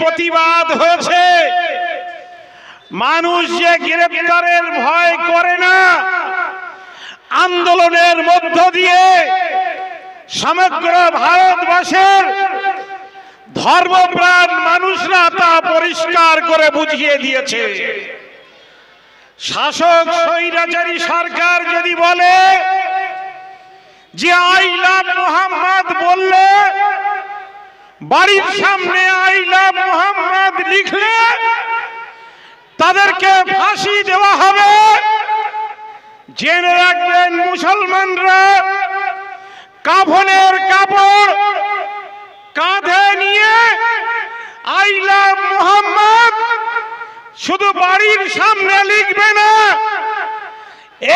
প্রতিবাদ হয়েছে। মানুষ যে গ্রেপ্তারের ভয় করে না, আন্দোলনের মধ্য দিয়ে সমগ্র ভারতবর্ষের ধর্মপ্রাণ মানুষরা তা পরিষ্কার করে বুঝিয়ে দিয়েছে। শাসক স্বৈরাচারী সরকার যদি বলে যে আই লাভ মোহাম্মদ বললে বাড়ির সামনে আইলা মোহাম্মদ লিখলে তাদেরকে ফাঁসি দেওয়া হবে। জেনে রাখবেন মুসলমানরা, কাফনের কাপড় কাঁধে নিয়ে আইলা মোহাম্মদ শুধু বাড়ির সামনে লিখবে না,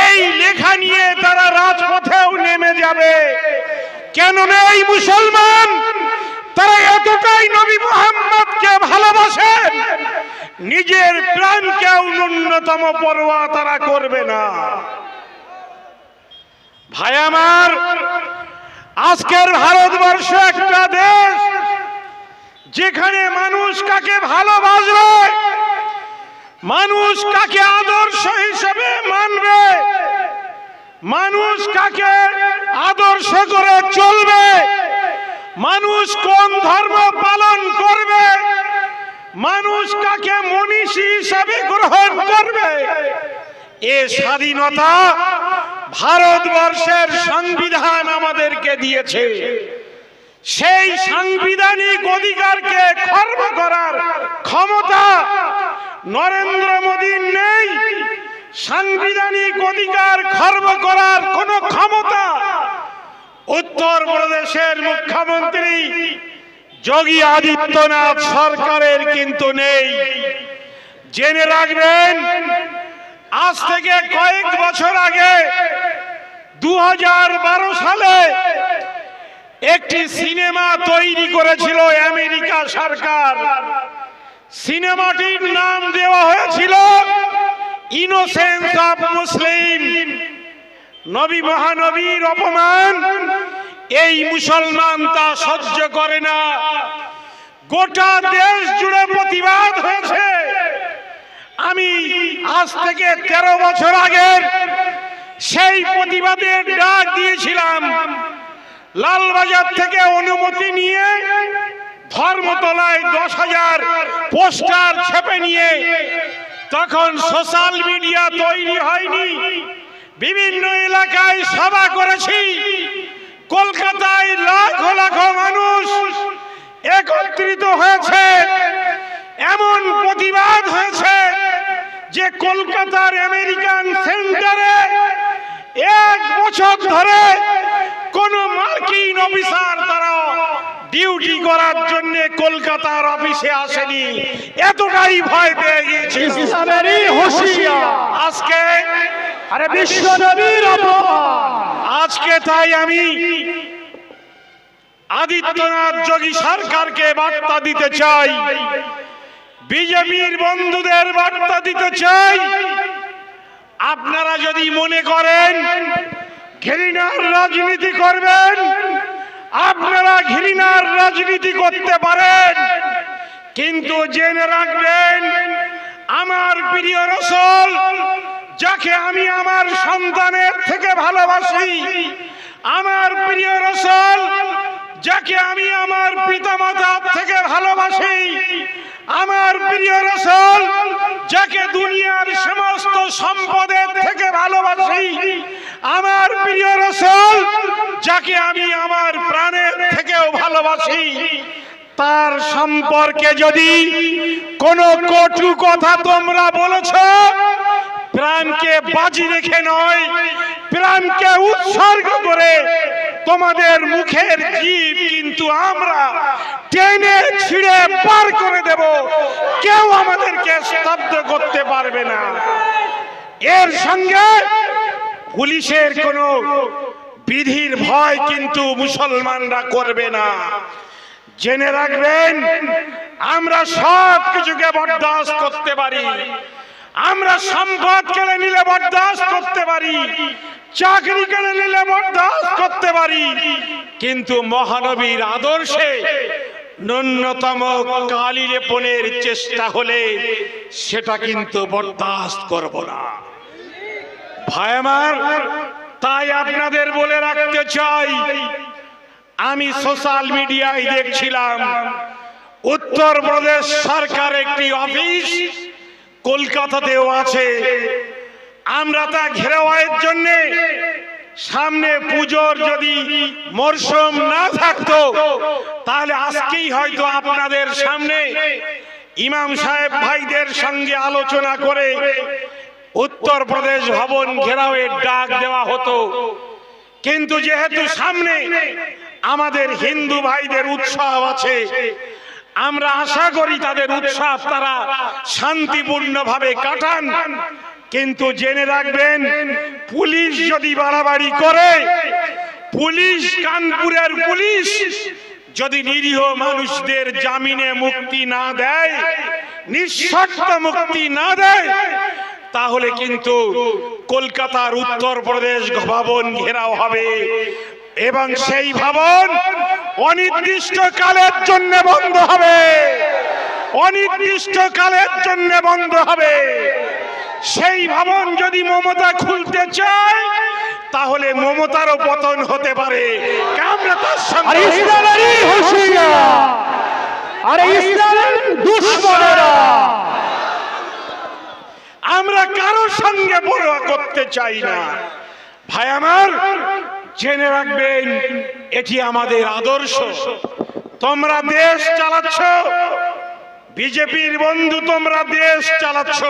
এই লেখা নিয়ে তারা রাজপথেও নেমে যাবে। কেন এই মুসলমান নবী মোহাম্মদকে ভালোবাসেন নিজের প্রাণকেও ন্যূনতম পরোয়া তারা করবে না। ভাই আমার, আজকের ভারতবর্ষ একটা দেশ যেখানে মানুষ কাকে ভালোবাসবে, মানুষ কাকে আদর্শ হিসেবে মানবে, মানুষ কাকে আদর্শ করে চলবে মানুষ কোন ধর্ম পালন করবে? মানুষ কাকে মনীষী হিসাবে গ্রহণ করবে? এ স্বাধীনতা ভারতবর্ষের সংবিধান আমাদেরকে দিয়েছে। সেই সাংবিধানিক অধিকারকে খর্ব করার ক্ষমতা নরেন্দ্র মোদীর নেই। সাংবিধানিক অধিকার খর্ব করার কোন ক্ষমতা উত্তর প্রদেশের মুখ্যমন্ত্রী যোগী আদিত্যনাথ সরকারের কিন্তু নেই। জেনে রাখবেন, আজ থেকে কয়েক বছর আগে দু হাজার বারো সালে একটি সিনেমা তৈরি করেছিল আমেরিকা সরকার। সিনেমাটির নাম দেওয়া হয়েছিল ইনোসেন্স অফ মুসলিম। নবী মহানবীর অপমান, এই মুসলমান তা সহ্য করে না। গোটা দেশ জুড়ে প্রতিবাদ হয়েছে। আমি আজ থেকে তেরো বছর আগের সেই প্রতিবাদের ডাক দিয়েছিলাম। লালবাজার থেকে অনুমতি নিয়ে ধর্মতলায় দশ হাজার পোস্টার ছেপে নিয়ে, তখন সোশ্যাল মিডিয়া তৈরি হয়নি। বিভিন্ন এলাকায় সভা করেছি। কলকাতায় লাখ লাখ মানুষ একত্রিত হয়েছে। এমন প্রতিবাদ হয়েছে যে কলকাতার আমেরিকান সেন্টারে এক বছর ধরে কোন মার্কিন অফিসার তারা ডিউটি করার জন্য কলকাতার অফিসে আসেনি। এতটাই ভয় পেয়ে গিয়েছে। আজকে আরে বিশ্ব নবীর আজকে তাই আমি আদিত্যনাথ যোগী সরকারকে বার্তা দিতে চাই। বিজেপির বন্ধুদের বার্তা দিতে চাই। আপনারা যদি মনে করেন ঘৃণার রাজনীতি করবেন আপনারা ঘৃণার রাজনীতি করতে পারেন। কিন্তু জেনে রাখবেন আমার প্রিয় রসল যাকে আমি আমার সন্তানের থেকে ভালোবাসি। আমার প্রিয় রসল, যাকে আমি আমার পিতামাতার থেকে ভালোবাসি। আমার প্রিয় রসল, যাকে দুনিয়ার সমস্ত সম্পদের থেকে ভালোবাসি। আমার প্রিয় রসল, যাকে আমি আমার প্রাণের থেকেও ভালোবাসি। তার সম্পর্কে যদি কোনো কটু কথা তোমরা বলেছ প্রাণকে বাজি রেখে নয়, প্রাণকে উৎসর্গ করে তোমাদের মুখের জীব কিন্তু আমরা টেনে ছিঁড়ে পার করে দেব। কেউ আমাদেরকে স্তব্ধ করতে পারবে না। এর সঙ্গে পুলিশের কোনো বিধির ভয় কিন্তু মুসলমানরা করবে না। জেনে রাখবেন, আমরা সব কিছুকে বরদাস্ত করতে পারি। আমরা সম্পদ কেড়ে নিলে বরদাস্ত করতে পারি, চাকরি কেড়ে নিলে বরদাস্ত করতে পারি, কিন্তু মহানবীর আদর্শে ন্যূনতম কালি লেপনের চেষ্টা হলে সেটা কিন্তু বরদাস্ত করব না। ভাই আমার, তাই আপনাদের বলে রাখতে চাই, আমি সোশ্যাল মিডিয়ায় দেখছিলাম, উত্তরপ্রদেশ সরকার একটি অফিস কলকাতাতেও আছে। আমরা তা ঘেরাওয়ের জন্য সামনে পুজোর যদি মরশুম না থাকতো, তাহলে আজকেই হয়তো আপনাদের সামনে ইমাম সাহেব ভাইদের সঙ্গে আলোচনা করে উত্তরপ্রদেশ ভবন ঘেরাওয়ের ডাক দেওয়া হতো। কিন্তু যেহেতু সামনে আমাদের হিন্দু ভাইদের উৎসব আছে আমরা আশা করি তাদের উৎসব তারা শান্তিপূর্ণভাবে কাটান। কিন্তু জেনে রাখবেন, পুলিশ যদি বাড়াবাড়ি করে, পুলিশ কানপুরের পুলিশ যদি নিরীহ মানুষদের জামিনে মুক্তি না দেয়, নিঃশর্ত মুক্তি না দেয়, তাহলে কিন্তু কলকাতার উত্তরপ্রদেশ ভবন ঘেরাও হবে। এবং সেই ভবন অনির্দিষ্ট কালের জন্য বন্ধ হবে। অনির্দিষ্ট কালের জন্য বন্ধ হবে। সেই ভবন যদি মমতা খুলতে চায় তাহলে মমতারও পতন হতে পারে। আমরা তার আরে সঙ্গে ইসলামেরই আরে ইসলামের দুশ্মনেরা। আমরা কারোর সঙ্গে পরোয়া করতে চাই না। ভাই আমার জেনে রাখবেন, এটি আমাদের আদর্শ। তোমরা দেশ চালাচ্ছ, বিজেপির বন্ধু তোমরা দেশ চালাচ্ছ।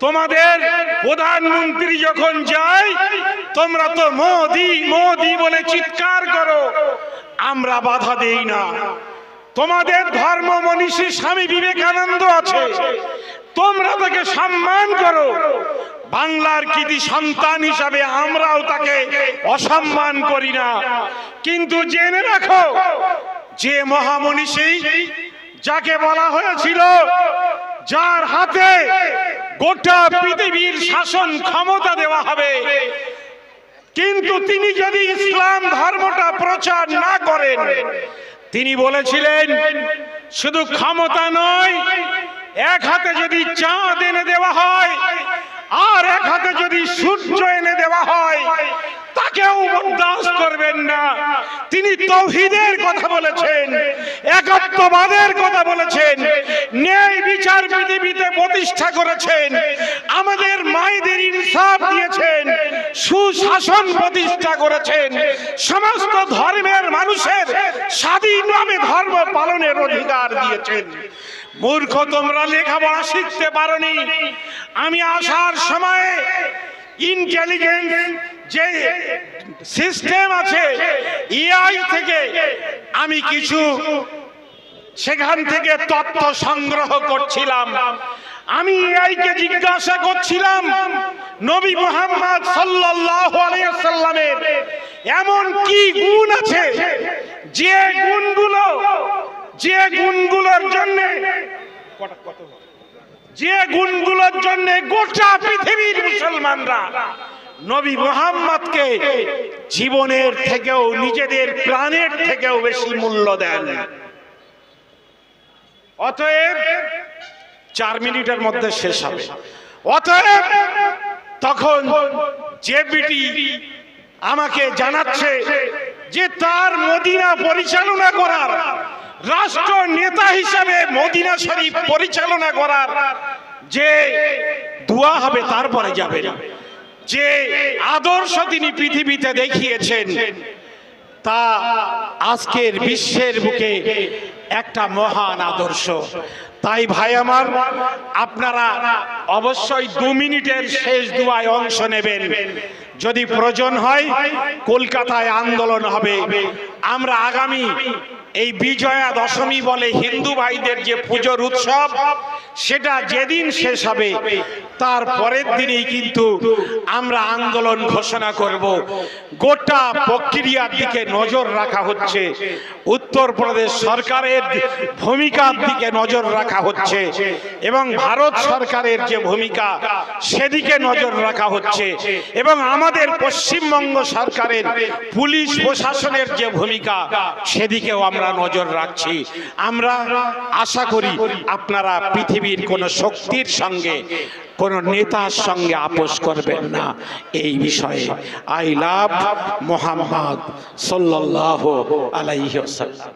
তোমাদের প্রধানমন্ত্রী যখন যায়, তোমরা তো মোদি মোদি বলে চিৎকার করো। আমরা বাধা দেই না। তোমাদের ধর্ম মনীষী স্বামী বিবেকানন্দ আছে। তোমরা তাকে সম্মান করো। বাংলার কৃতি সন্তান হিসাবে আমরাও তাকে অসম্মান করি না। কিন্তু জেনে রাখো, যে মহামনীষী যাকে বলা হয়েছিল, যার হাতে গোটা পৃথিবীর শাসন ক্ষমতা দেওয়া হবে। কিন্তু তিনি যদি ইসলাম ধর্মটা প্রচার না করেন, তিনি বলেছিলেন, শুধু ক্ষমতা নয়, এক হাতে যদি চাঁদ এনে দেওয়া হয় আর এক হাতে যদি সূর্য এনে দেওয়া হয়, তাকেও বরদাস্ত করবেন না। তিনি তৌহিদের কথা বলেছেন, একাত্মবাদের কথা বলেছেন, ন্যায় বিচার পৃথিবীতে প্রতিষ্ঠা করেছেন, আমাদের মায়েদের ইনসাফ দিয়েছেন, সুশাসন প্রতিষ্ঠা করেছেন, সমস্ত ধর্মের মানুষের স্বাধীনভাবে ধর্ম পালনের অধিকার দিয়েছেন। মূর্খ, তোমরা লেখাপড়া শিখতে পারোনি। আমি আসার সময়ে ইন্টেলিজেন্স যে সিস্টেম আছে এআই থেকে আমি কিছু সেখান থেকে তথ্য সংগ্রহ করছিলাম। আমি এআইকে জিজ্ঞাসা করছিলাম, নবী মোহাম্মদ সাল্লাল্লাহু আলাইহি সাল্লামের এমন কি গুণ আছে? যে গুণগুলো, যে গুণগুলোর জন্য, যে গুণগুলোর জন্য গোটা পৃথিবীর মুসলমানরা নবী মোহাম্মদকে জীবনের থেকেও নিজেদের প্রাণের থেকেও বেশি মূল্য দেন। অতএব চার মিনিটের মধ্যে শেষ হবে। অতএব তখন যে বিটি আমাকে জানাচ্ছে যে তার মদিনা পরিচালনা করার, রাষ্ট্র নেতা হিসাবে মদিনা শরীফ পরিচালনা করার, যে দোয়া হবে তারপরে যাবে। যে আদর্শ তিনি পৃথিবীতে দেখিয়েছেন, তা আজকের বিশ্বের বুকে একটা মহান আদর্শ। তাই ভাই আমার, আপনারা অবশ্যই দু মিনিটের শেষ দুয়ায় অংশ নেবেন। যদি প্রয়োজন হয় কলকাতায় আন্দোলন হবে। আমরা আগামী এই বিজয়া দশমী বলে হিন্দু ভাইদের যে পুজোর উৎসব, সেটা যেদিন শেষ হবে, তার পরের দিনই কিন্তু আমরা আন্দোলন ঘোষণা করব। গোটা প্রক্রিয়ার দিকে নজর রাখা হচ্ছে। উত্তরপ্রদেশ সরকারের ভূমিকার দিকে নজর রাখা হচ্ছে এবং ভারত সরকারের যে ভূমিকা, সেদিকে নজর রাখা হচ্ছে এবং আমাদের পশ্চিমবঙ্গ সরকারের পুলিশ প্রশাসনের যে ভূমিকা, সেদিকেও আমরা আমরা নজর রাখছি। আমরা আশা করি আপনারা পৃথিবীর কোন শক্তির সঙ্গে, কোন নেতার সঙ্গে আপোষ করবেন না। এই বিষয়ে আই লাভ মোহাম্মদ সাল্লাল্লাহু আলাইহি ওয়াসাল্লাম।